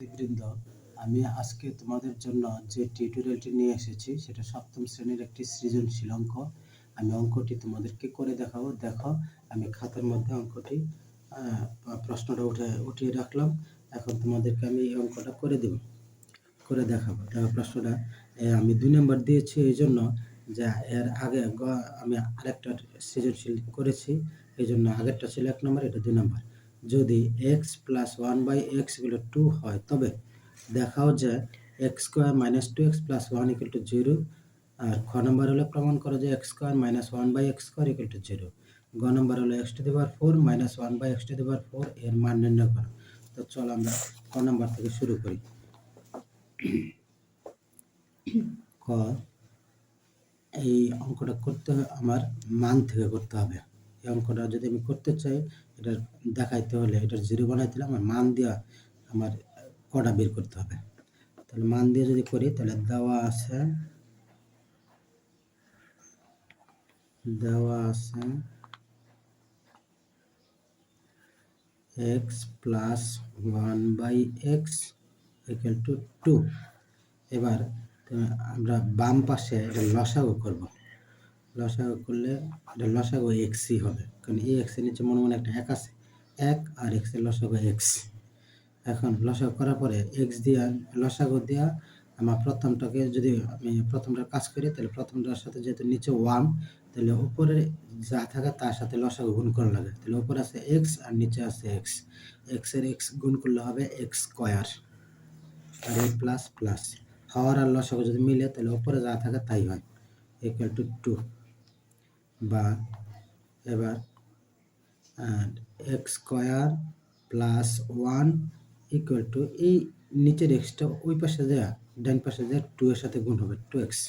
বৃন্দ আমি আজকে তোমাদের জন্য যে টিউটোরিয়ালটি নিয়ে এসেছি, সেটা সপ্তম শ্রেণির একটি সৃজনশীল অঙ্ক। আমি অঙ্কটি তোমাদেরকে করে দেখাবো। দেখো, আমি খাতার মধ্যে অঙ্কটি প্রশ্নটা উঠে, উঠিয়ে রাখলাম। এখন তোমাদেরকে আমি এই অঙ্কটা করে দেব, করে দেখাবো। দেখো প্রশ্নটা আমি দুই নম্বর দিয়েছি এই জন্য যে এর আগে আমি আরেকটা সৃজনশীল করেছি, এই জন্য আগেরটা ছিল এক নম্বর, এটা দুই নম্বর। যদি X plus one by X equal to হয়, তবে দেখাও যে X square minus two X plus one equal to zero আর খ নম্বর হলো প্রমাণ করো যে X square minus one by X square equal to zero গ নম্বর হলো X to the power four minus one by X to the power four এর মান নির্ণয় করো। তো চলো আমরা ক নম্বর থেকে শুরু করি। ক, এই অঙ্কটা করতে হবে, আমার মান থেকে করতে হবে। এই অঙ্কটা যদি আমি করতে চাই, এটা দেখাইতে হলে এটার জিরো বানাইতে হলে আমার মান দেওয়া আমার কটা বের করতে হবে। তাহলে মান দিয়ে যদি করি, তাহলে দেওয়া আছে দেওয়া আছে X plus one by X equal to two এবার আমরা বাম পাশে এটা লসাগু করব। লসাগু করলে এটা লসাগু এক্সই হবে। কারণ এই এক্সের নিচে মনে মনে একটা এক আছে। এক আর এক্সের লসাগু এক্স এখন লসাগু করার পরে এক্স দিয়া লসাগু দিয়া আমার প্রথমটাকে যদি আমি প্রথমটা কাজ করি, তাহলে প্রথমটার সাথে যেহেতু নিচে ওয়ান তাহলে উপরে যা থাকে তার সাথে লসাগু গুণ করা লাগে। তাহলে উপরে আছে এক্স আর নিচে আছে এক্স এক্সের এক্স গুণ করলে হবে এক্স স্কোয়ার আর এই প্লাস প্লাস হওয়ার আর লসাগু যদি মিলে, তাহলে উপরে যা থাকে তাই হয়। ইকুয়াল টু টু বা এবার X square plus one equal to এই নিচের এক্সটা ওই পাশে দেওয়া ডান পাশে দেওয়া টু এর সাথে গুণ হবে টু এক্স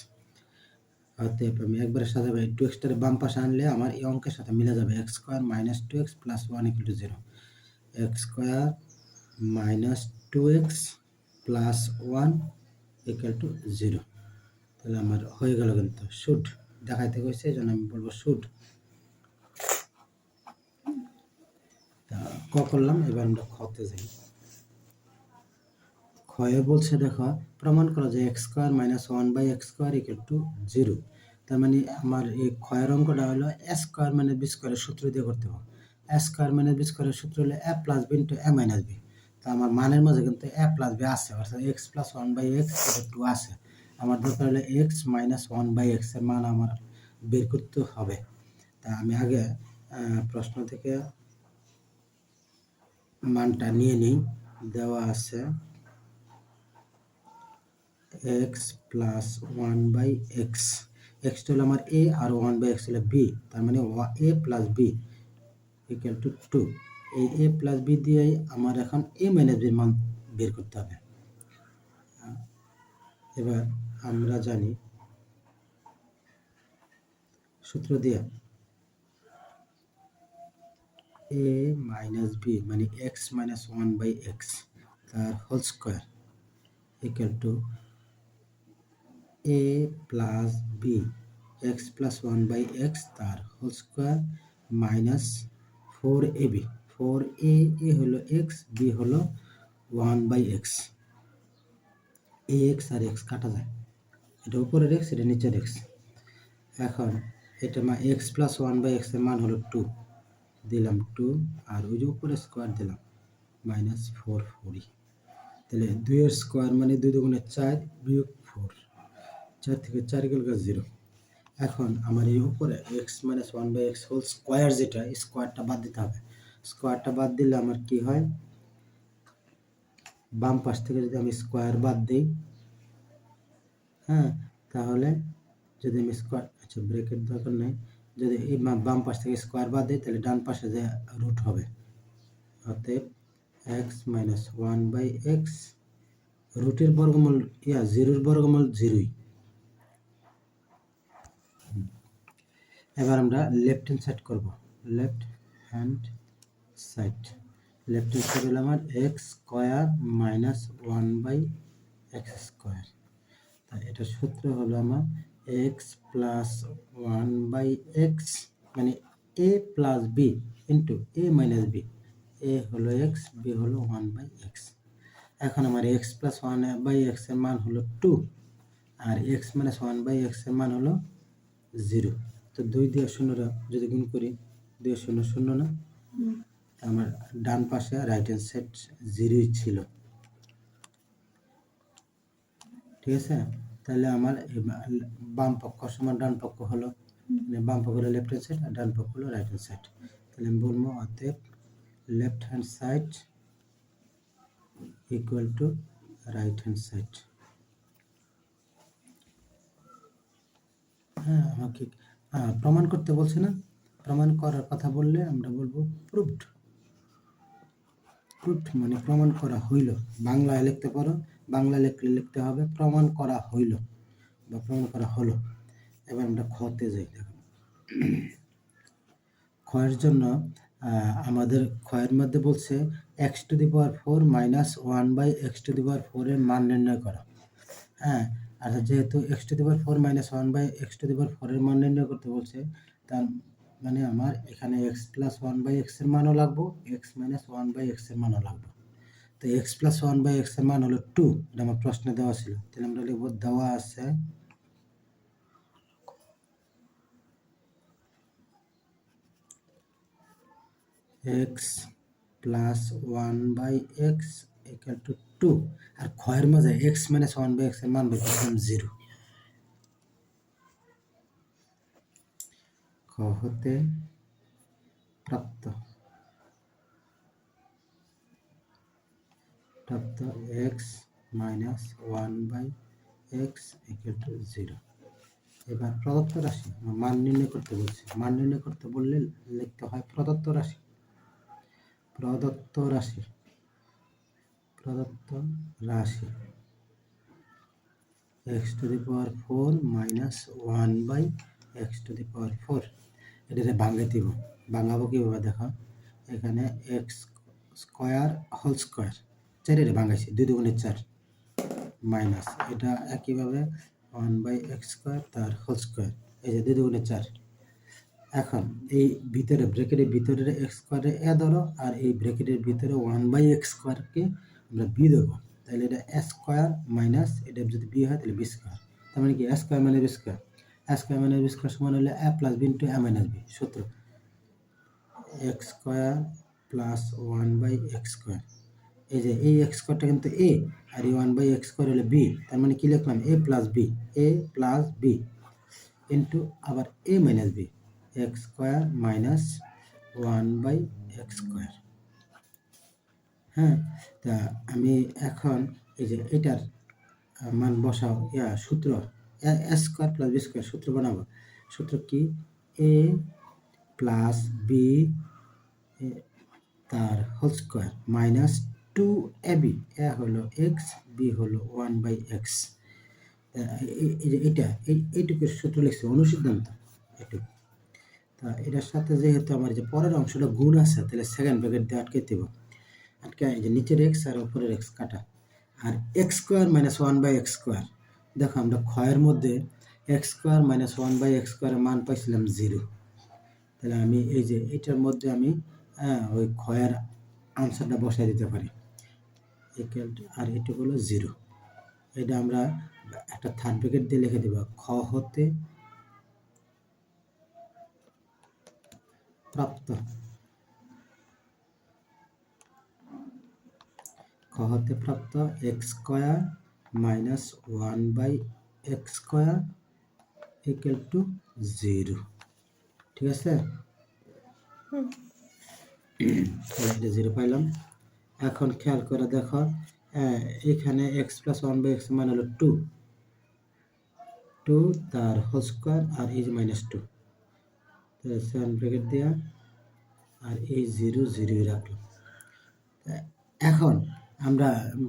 অতএব আমি একবারের সাথে টু এক্সটার বাম পাশে আনলে আমার এই অঙ্কের সাথে মিলে যাবে X square minus two X plus one equal to zero X square minus two X plus one equal to zero তাহলে আমার হয়ে গেল কিন্তু শুড দেখাইতে গেছে এই জন্য আমি বলব শুট। তা, ক করলাম, এবার আমরা খতে যাই। ক্ষয়ে বলছে, দেখো, প্রমাণ করো যে X square minus one by X square equal to zero. তার মানে আমার এই ক্ষয়ের অঙ্কটা হলো এ স্কোয়ার মানে বি স্কোয়ারের সূত্র দিয়ে করতে হবে। এ স্কোয়ার মানে বি স্কোয়ারের সূত্র হলো A plus B into A minus B তো আমার মানের মাঝে কিন্তু এ প্লাস বি আছে, অর্থাৎ X plus one by X two আছে। আমার দরকার হলে এক্স মাইনাস ওয়ান বাই এক্সের মান আমার বের করতে হবে। তা আমি আগে প্রশ্ন থেকে মানটা নিয়ে নিই। দেওয়া আছে X plus one by X extra হলো আমার এ আর ওয়ান বাই এক্স হলো বি তার মানে A plus B equal to two এই এ প্লাস বি দিয়েই আমার এখন এ মাইনাস বির মান বের করতে হবে। এবার আমরা জানি। সূত্র দিয়া। এ মাইনাস বি মানে X minus one by X তার whole square equal to A plus B X plus one by X তার whole square minus four A B four A A হলো এক্স বি হলো one by X A X R x কাটা যায়। এটা উপরের x এটা নিচের x এখন এটা মা এক্স প্লাস ওয়ান বাই এক্সের মান হলো টু দিলাম টু আর ওই যে উপরে স্কোয়ার দিলাম মাইনাস ফোর ফোরই তাহলে দুইয়ের স্কোয়ার মানে দুই দুগুণে চার বিয়োগ ফোর চার থেকে চার গেল জিরো এখন আমার এই উপরে X minus one by X whole square যেটা স্কোয়ারটা বাদ দিতে হবে। স্কোয়ারটা বাদ দিলে আমার কি হয়? বাম পাশ থেকে যদি আমি স্কোয়ার বাদ দিই হ্যাঁ তাহলে যদি আমি স্কোয়ার আচ্ছা ব্রেকের দরকার নেই। যদি এই বাম পাশ থেকে স্কোয়ার বাদ দিই, তাহলে ডান পাশে যে রুট হবে, অতএব X minus one by X রুটের বর্গমূল, ইয়া জিরোর বর্গমূল জিরোই এবার আমরা লেফট হ্যান্ড সাইড করব। Left hand side left hand side হলো আমার X square minus one by X square তাই এটা সূত্র হলো আমার X plus one by X মানে A plus B into A minus B A হলো এক্স বি হলো ওয়ান বাই এক্স এখন আমার এক্স প্লাস ওয়ান বাই এক্সের মান হলো টু আর এক্স মাইনাস ওয়ান বাই এক্সের মান হলো জিরো তো দুই দিয়ে শূন্যটা যদি গুণ করি দুই শূন্য শূন্য না? আমার ডান পাশে রাইট হ্যান্ড সাইড জিরোই ছিল। ঠিক আছে? তাহলে আমার বাম পক্ষ সমান ডান পক্ষ হলো। মানে বাম পক্ষ হলো লেফট হ্যান্ড সাইড আর ডান পক্ষ হলো রাইট হ্যান্ড সাইড তাহলে আমি বলব অতএব left hand side equal to right hand side হ্যাঁ আমাকে হ্যাঁ, প্রমাণ করতে বলছে না? প্রমাণ করার কথা বললে আমরা বলব প্রুভড প্রুভড মানে প্রমাণ করা হইল। বাংলায় লিখতে পারো। বাংলা লিখলে লিখতে হবে, প্রমাণ করা হইল বা প্রমাণ করা হলো। এবার আমরা খতে যাই দেখো ক্ষয়ের জন্য আমাদের ক্ষয়ের মধ্যে বলছে X to the power four minus one by X to the power ফোরের মান নির্ণয় করা। হ্যাঁ আর যেহেতু X to the power four minus one by X to the power ফোরের মান নির্ণয় করতে বলছে, তার মানে আমার এখানে এক্স প্লাস ওয়ান বাই এক্সের মানও লাগবো এক্স মাইনাস ওয়ান বাই এক্সের মানও লাগবে। তো এক্স প্লাস ওয়ান বাই এক্সের মান হলো টু এটা আমার প্রশ্নে দেওয়া ছিল। তাহলে আমরা লিখব দেওয়া আছে X plus one by X equal to two আর ক্ষয়ের মাঝে এক্স মাইনাস ওয়ান বাই এক্সের মান বের করলাম জিরো খ হতে প্রাপ্ত। প্রাপ্ত X minus one by X equal to zero. এবার প্রদত্ত রাশি মান নির্ণয় করতে বলছে। মান নির্ণয় করতে বললে লিখতে হয় প্রদত্ত রাশি। প্রদত্ত রাশি প্রদত্ত রাশি। X to the power four minus one by X to the power four. এটাতে ভাঙে দিব। ভাঙাবো কীভাবে? দেখো, এখানে এক্স স্কোয়ার হোল স্কোয়ার। চারিটা ভাঙাইছি, দুই দুগুণে চার মাইনাস। এটা একইভাবে ওয়ান বাই এক্স স্কোয়ার তার হোল স্কোয়ার, এই যে দুই দুগুণে চার। এখন এই ভিতরে, ব্র্যাকেটের ভিতরে এক্স স্কোয়ারে এ ধরো আর এই ব্র্যাকেটের ভিতরে ওয়ান বাই এক্স স্কোয়ারকে আমরা বি দেবো তাহলে এটা এ স্কোয়ার মাইনাস, এটা যদি বি হয় তাহলে বি স্কোয়ার। তার মানে কি? A square minus B square. A square minus B square সমান হলে A plus B into A minus B, সূত্র। X square plus one by X square. এই যে এই এক্স স্কোয়ারটা কিন্তু এ আর এই ওয়ান বাই এক্স স্কোয়ার হলো বি তার মানে কি লিখলাম? A plus B A plus B into আবার A minus B X square minus one by X square হ্যাঁ তা আমি এখন এই যে এটার মান বসাও, ইয়া, সূত্র, A square plus B square সূত্র বানাবো। সূত্র কি? এ প্লাস বি তার whole square minus two A B A হলো এক্স বি হলো ওয়ান বাই এক্স এটা এই এইটুকু সূত্র লিখছে অনুসিদ্ধান্ত, এটুকু। তা এটার সাথে যেহেতু আমার যে পরের অংশটা গুণ আছে, তাহলে সেকেন্ড ব্র্যাকেট দিয়ে আটকে দেবো। আটকে যে নিচের এক্স আর উপরের এক্স কাটা। আর X square minus one by X square দেখো আমরা ক্ষয়ের মধ্যে X square minus one by X স্কোয়ারের মান পাইছিলাম জিরো তাহলে আমি এই যে এটার মধ্যে আমি ওই ক্ষয়ের আনসারটা বসাই দিতে পারি। Equal to- আর এটা হলো জিরো এটা আমরা একটা থার্ড ব্র্যাকেট দিয়ে লিখে দেব। খ হতে প্রাপ্ত। খ হতে প্রাপ্ত X square minus one by X square equal to zero ঠিক আছে? জিরো পাইলাম। এখন খেয়াল করে দেখো আহ, এখানে X plus one by X মানে হলো টু টু তার হোল স্কোয়ার আর যে মাইনাস টু সেভেন ব্র্যাকেট দেওয়া আর এই জিরো জিরোই রাখলাম এখন আমরা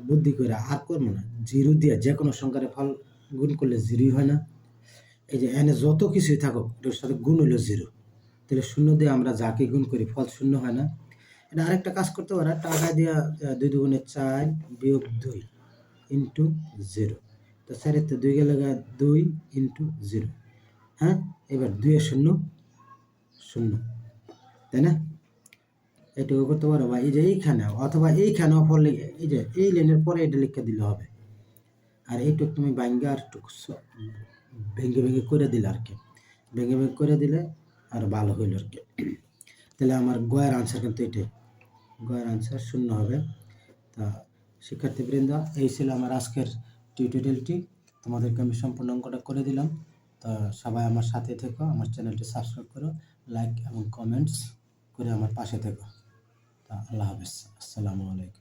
বুদ্ধি করে আর করব না। জিরো দিয়ে যে কোনো সংখ্যার ফল গুণ করলে জিরোই হয় না। এই যে এনে যত কিছুই থাকুক এটার সাথে গুণ হলো জিরো তাহলে শূন্য দিয়ে আমরা যাকে গুণ করি ফল শূন্য হয় না। এটা আরেকটা কাজ করতে পারে, টাকা দিয়া দুই দুগুণে চার বিয়োগ দুই ইন্টু জিরো। তো চারের তো দুই গেলে দুই ইন্টু জিরো। হ্যাঁ? এবার দুই শূন্য শূন্য। তাই না? এটুকু করতে পারো বা এই যে এইখানে, অথবা এইখানেও পড়লে এই যে এই লাইনের পরে এটা লিখে দিলে হবে। আর এইটুক তুমি ভাঙ্গে আর স- ভেঙে ভেঙে করে দিলে আর কি। ভেঙে ভেঙে করে দিলে আর ভালো হইল আর কি। তাহলে আমার গয়ের আনসার কিন্তু এটাই। গয়ের আনসার শূন্য হবে। তা শিক্ষার্থীবৃন্দ, এই ছিল আমার আজকের টিউটোরিয়ালটি তোমাদেরকে আমি সম্পূর্ণ অঙ্কটা করে দিলাম। তা সবাই আমার সাথে থেকো, আমার চ্যানেলটি সাবস্ক্রাইব করো লাইক এবং কমেন্টস করে আমার পাশে থেকো। তা আল্লাহ হাফেজ। আসসালামু আলাইকুম।